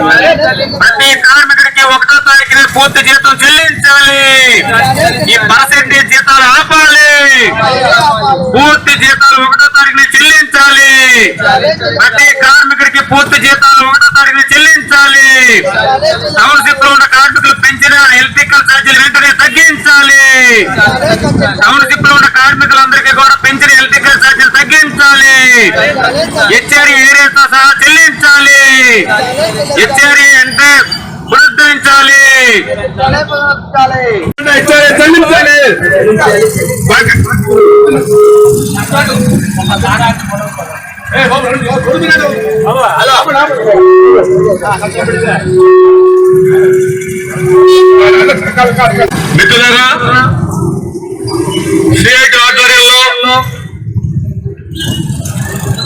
ప్రతి కార్మికుడికి ఒకటో తారీఖున పూర్తి జీతం చెల్లించాలి. ఈ పర్సెంటేజ్ జీతాలు ఆపాలి. పూర్తి జీతాలు ఒకటో తారీఖున చెల్లించాలి. ప్రతి కార్మికుడికి పూర్తి జీతాలు ఒకటో తారీఖున చెల్లించాలి. టౌన్షిప్లో ఉన్న కార్మికులు పెంచిన ఎలక్ట్రికల్ ఛార్జీలు వెంటనే తగ్గించాలి. టౌన్షిప్లో ఉన్న కార్మికులందరికీ కూడా పెంచిన ఎలక్ట్రికల్ హెచ్ఆర్ఏ ఏరియాతో సహా చెల్లించాలి. హెచ్ఆర్ఏ అంటే పునరుద్ధరించాలి. చెల్లించాలి మిత్రులారా సిఐటి ఆధ్వర్యం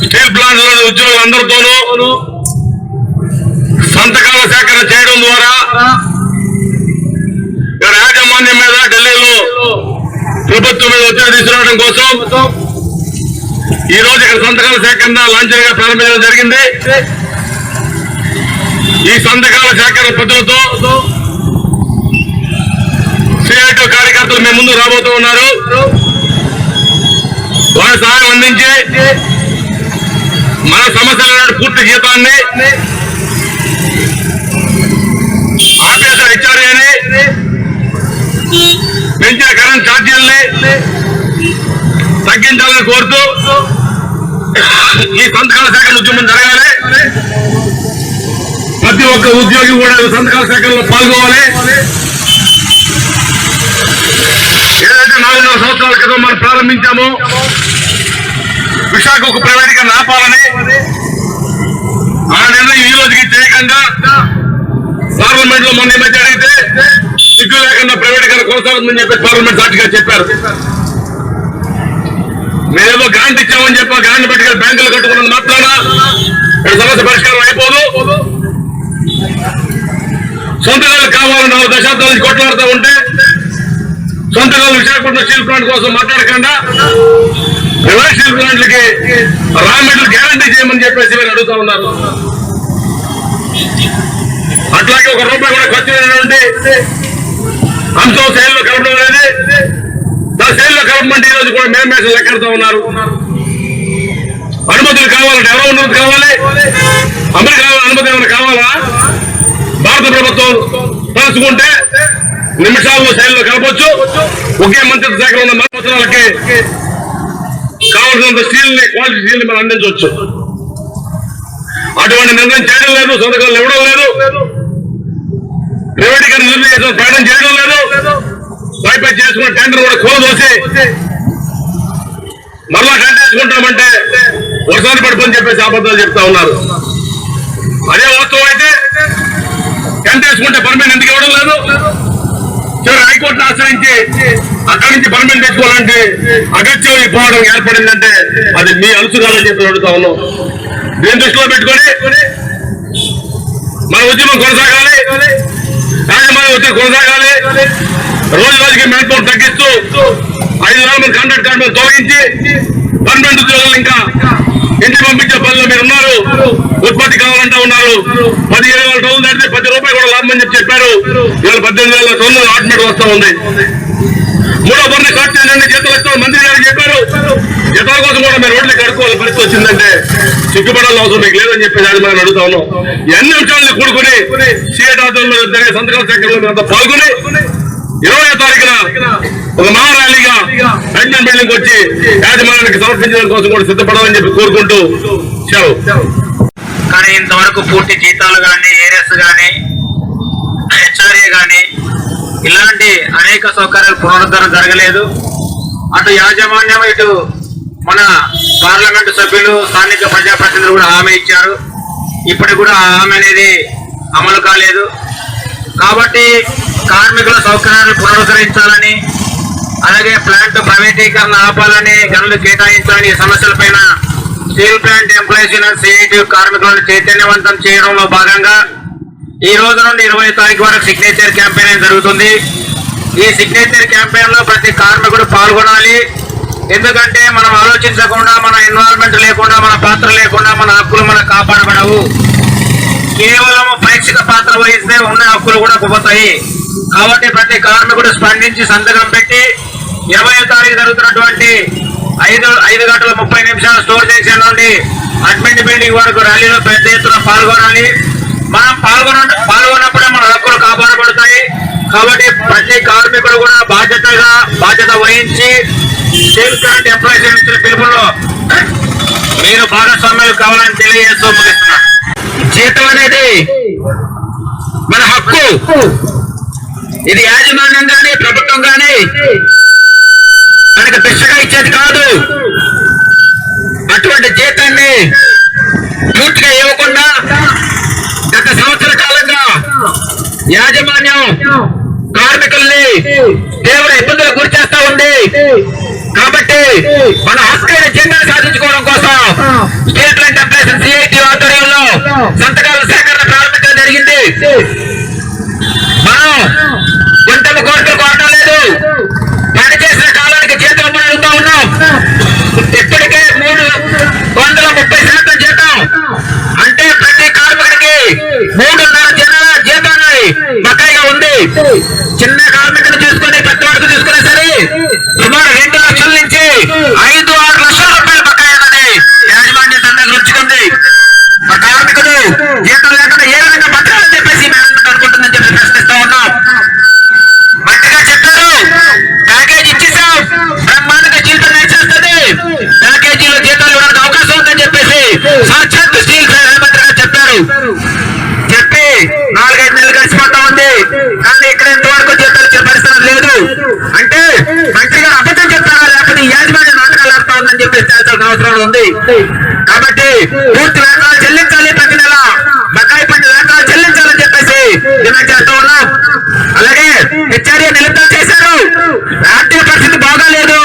స్టీల్ ప్లాంట్లోని ఉద్యోగులందరితోనూ సంతకాల సేకరణ చేయడం ద్వారా యాజమాన్యం మీద ఢిల్లీలో ప్రభుత్వం మీద ఒత్తిడి తీసుకురావడం కోసం ఈ రోజు ఇక్కడ సంతకాల సేకరణ లాంఛనంగా ప్రారంభించడం జరిగింది. ఈ సంతకాల సేకరణ ప్రజలతో సిఐటి కార్యకర్తలు మేము ముందు రాబోతూ ఉన్నారు. వారి సహాయం అందించి మన సమస్యల పూర్తి జీతాన్ని ఆపేసిన హెచ్ఆర్ఏని పెంచిన కరెంట్ ఛార్జీల్ని తగ్గించాలని కోరుతూ ఈ సంతకాల శాఖ ఉద్యమం జరగాలి. ప్రతి ఒక్క ఉద్యోగి కూడా సంతకాల సేకరణలో పాల్గొవాలి. ఏదైతే నాలుగున్నర సంవత్సరాల క్రితం మనం ప్రారంభించామో విశాఖకు ప్రైవేటీకరణ ఆపాలని ఆ నిర్ణయం ఈ రోజుకి చేయకుండా పార్లమెంట్లో మొన్న మధ్య అడిగితే సిగ్గు లేకుండా ప్రైవేటీకరణ కొనసాగుతుందని చెప్పి పార్లమెంట్ సాటిగా చెప్పారు. మేమేదో గ్రాంట్ ఇచ్చామని చెప్పి గ్రాంట్ పెట్టుకుని బ్యాంకులు కట్టుకున్నది మాత్రాన సమస్య పరిష్కారం అయిపోదు. సొంతకాలు కావాలని నాలుగు దశాబ్దాల నుంచి కొట్లాడుతూ ఉంటే సొంతకాలు విశాఖపట్నం స్టీల్ ప్లాంట్ కోసం మాట్లాడకుండా ప్రైవేట్ ప్లాంట్లకి రా మెటీరియల్ గ్యారంటీ చేయమని చెప్పేసి మీరు అడుగుతా ఉన్నారు. అట్లాగే ఒక రూపాయి కూడా ఖర్చు లేనటువంటి అంశం శైలిలో కలపడం లేదు. నా శైలిలో కలపమంటే ఈ రోజు కూడా మేము మేసం లెక్కడుతూ ఉన్నారు. అనుమతులు కావాలంటే ఎవరో అనుమతి కావాలి. అమెరికా అనుమతి ఏమైనా కావాలా? భారత ప్రభుత్వం తలుచుకుంటే నిమిషాల్లో శైలిలో కలపచ్చు. ఒకే మంత్రిత్వ శాఖలో ఉన్న సంవత్సరాలకి కావాల్సినంత స్టీల్ని క్వాలిటీ స్టీల్ని మనం అందించవచ్చు. అటువంటి నిర్ణయం చేయడం లేదు సంతకాలు ఇవ్వడం లేదు. ప్రైవేటీకరణ నిర్ణయం ప్రకటన చేయడం లేదు. బైపై చేసుకున్న టెండర్ కూడా కూలదోసి మరలా టెండర్ వేసుకుంటామంటే వర్షాలు పడిపోని చెప్పేసి అబద్ధాలు చెప్తా ఉన్నారు. అదే వాస్తవం అయితే కంటేసుకుంటే వేసుకుంటే పర్మిట్ ఎందుకు ఇవ్వడం లేదు. చివరి హైకోర్టును ఆశ్రయించి అక్కడి నుంచి పర్మిట్ తెచ్చుకోవాలంటే అగత్యం పోవడం ఏర్పడిందంటే అది మీ అలుసుగాలని చెప్పి అడుగుతా ఉన్నాం దీని దృష్టిలో పెట్టుకొని మన ఉద్యమం కొనసాగాలి. రాజమాన ఉద్యమం కొనసాగాలి. రోజు రోజుకి మ్యాన్ పవర్ తగ్గిస్తూ ఐదు వేల మంది కాంట్రాక్ట్ కార్మికులు తొలగించి పర్మనెంట్ ఉద్యోగులు ఇంకా ఇంటికి పంపించే పనిలో మీరు ఉన్నారు. ఉత్పత్తి కావాలంటా ఉన్నారు. పదిహేను వేల టన్నులు దాటితే పది రూపాయలు కూడా లాభం అని చెప్పి చెప్పారు. ఇవాళ పద్దెనిమిది వేల టన్నులు ఆటోమేట్ వస్తా ఉంది. మూడో పని ఖర్చు ఏంటంటే జీతాలు ఇస్తాం మంత్రి గారు చెప్పారు. జీతాల కోసం కూడా మీరు రోడ్లు కడుక్కోవాలి పరిస్థితి వచ్చిందంటే సిగ్గుపడాల్సిన అవసరం మీకు లేదని చెప్పేసి అది మనం అడుగుతా ఉన్నాం. ఈ అంశాలను కూడుకుని సీఎట్ ఆధ్వర్యంలో జరిగే సంతకాల సేకరణలో మీరంతా పాల్గొని ఇరవై తారీఖున ఒక మహారాలీగా పెన్షన్ బిల్డింగ్ వచ్చి యాజమాన్యానికి సమర్పించడం కోసం కూడా సిద్ధపడాలని చెప్పి కోరుకుంటూ సెలవు కానీ ఇంతవరకు పూర్తి జీతాలు కానీ ఏరియస్ కానీ హెచ్ఆర్ఏ కానీ ఇలాంటి అనేక సౌకర్యాలు పునరుద్ధరణ జరగలేదు. అటు యాజమాన్యం ఇటు మన పార్లమెంటు సభ్యులు స్థానిక ప్రజాప్రతినిధులు కూడా హామీ ఇచ్చారు. ఇప్పటికి కూడా ఆ హామీ అనేది అమలు కాలేదు. కాబట్టి కార్మికుల సౌకర్యాలను పునరుద్ధరించాలని అలాగే ప్లాంట్ ప్రైవేటీకరణ ఆపాలని గనులు కేటాయించాలని ఈ సమస్యలపైన steel plant employees union CIT కార్మికులను చైతన్యవంతం చేయడంలో భాగంగా ఈ రోజు నుండి ఇరవై తారీఖు వరకు సిగ్నేచర్ క్యాంపెయిన్ జరుగుతుంది. ఈ సిగ్నేచర్ క్యాంపెయిన్లో ప్రతి కార్మికుడు పాల్గొనాలి. ఎందుకంటే మనం ఆలోచించకుండా మన ఎన్వైరన్మెంట్ లేకుండా మన పాత్ర లేకుండా మన హక్కులు మన కాపాడబడవు. కేవలం ప్రేక్షక పాత్ర వహిస్తే ఉన్న హక్కులు కూడా పోతాయి కాబట్టి ప్రతి కార్మికుడు స్పందించి సంతకం పెట్టి ఇరవై తారీఖు జరుగుతున్నటువంటి ఐదు ఐదు గంటల ముప్పై నిమిషాల స్టోర్ జంక్షన్ నుండి అడ్మిట్ బిల్డింగ్ వరకు ర్యాలీలో పెద్ద ఎత్తున పాల్గొనాలి. మనం పాల్గొన పాల్గొన్నప్పుడే మన హక్కులు కాపాడబడతాయి. కాబట్టి ప్రతి కార్మికుడు కూడా బాధ్యతగా బాధ్యత వహించి స్టీల్ కరెంట్ ఎంప్లాయీస్ ఇచ్చిన పిలుపులో మీరు భాగస్వామ్యాలు కావాలని తెలియజేస్తూ ముగిస్తున్నా జీతం అనేది మన హక్కు. ఇది యాజమాన్యం గాని ప్రభుత్వం కానీ మనకు భిక్షగా ఇచ్చేది కాదు. అటువంటి జీతాన్ని పూర్తిగా ఇవ్వకుండా గత సంవత్సర కాలంగా యాజమాన్యం కార్మికుల్ని తీవ్ర ఇబ్బందులకు గురి చేస్తా ఉంది. కాబట్టి మన హక్కైన జీతాన్ని సాధించుకోవడం కోసం స్టేట్ లైన్ టెంపరేషన్ సిఐటి ఆధ్వర్యంలో సంతకాల సేకరణ ప్రారంభించడం జరిగింది. మనం గుంటలు సాక్షాత్ స్టీల్ మంత్రి గారు చెప్పారు. చెప్పి నాలుగైదు నెలలు గడిచిపోతా ఉంది. కానీ ఇక్కడ ఎంతవరకు జీతాలు పరిస్థితి లేదు. అంటే మంత్రి గారు అబద్ధం చెప్తారా లేకపోతే యాజమాన్య నాటకాలు ఆడుతా ఉందని చెప్పేసి తేల్చాల్సిన అవసరం ఉంది. కాబట్టి పూర్తి వేతనాలు చెల్లించాలి ప్రతి నెల. బకాయి పని వేతనాలు చెల్లించాలని చెప్పేసి డిమాండ్ చేస్తూ ఉన్నాం. అలాగే హెచ్ఆర్ఏ నిలుపుదల చేశారు. ఆర్థిక పరిస్థితి బాగాలేదు.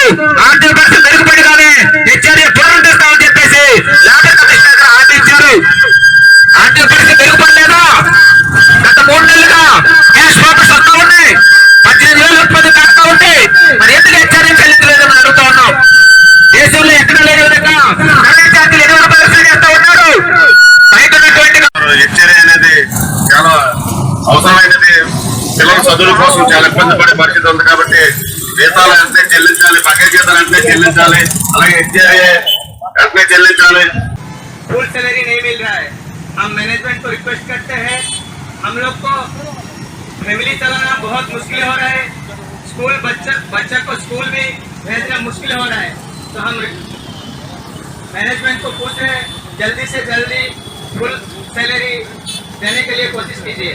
జీతాలు అంటే చెల్లించాలి బకే జీతాలు అంటే చెల్లించాలి అలాగే హెచ్చరి వెంటనే చెల్లించాలి फुल सैलरी नहीं मिल रहा है हम मैनेजमेंट को रिक्वेस्ट करते हैं हम लोग को फैमिली चलाना बहुत मुश्किल हो रहा है स्कूल बच्चा बच्चा को स्कूल भी भेजना मुश्किल हो रहा है तो हम मैनेजमेंट को पूछ रहे हैं जल्दी से जल्दी फुल सैलरी देने के लिए कोशिश कीजिए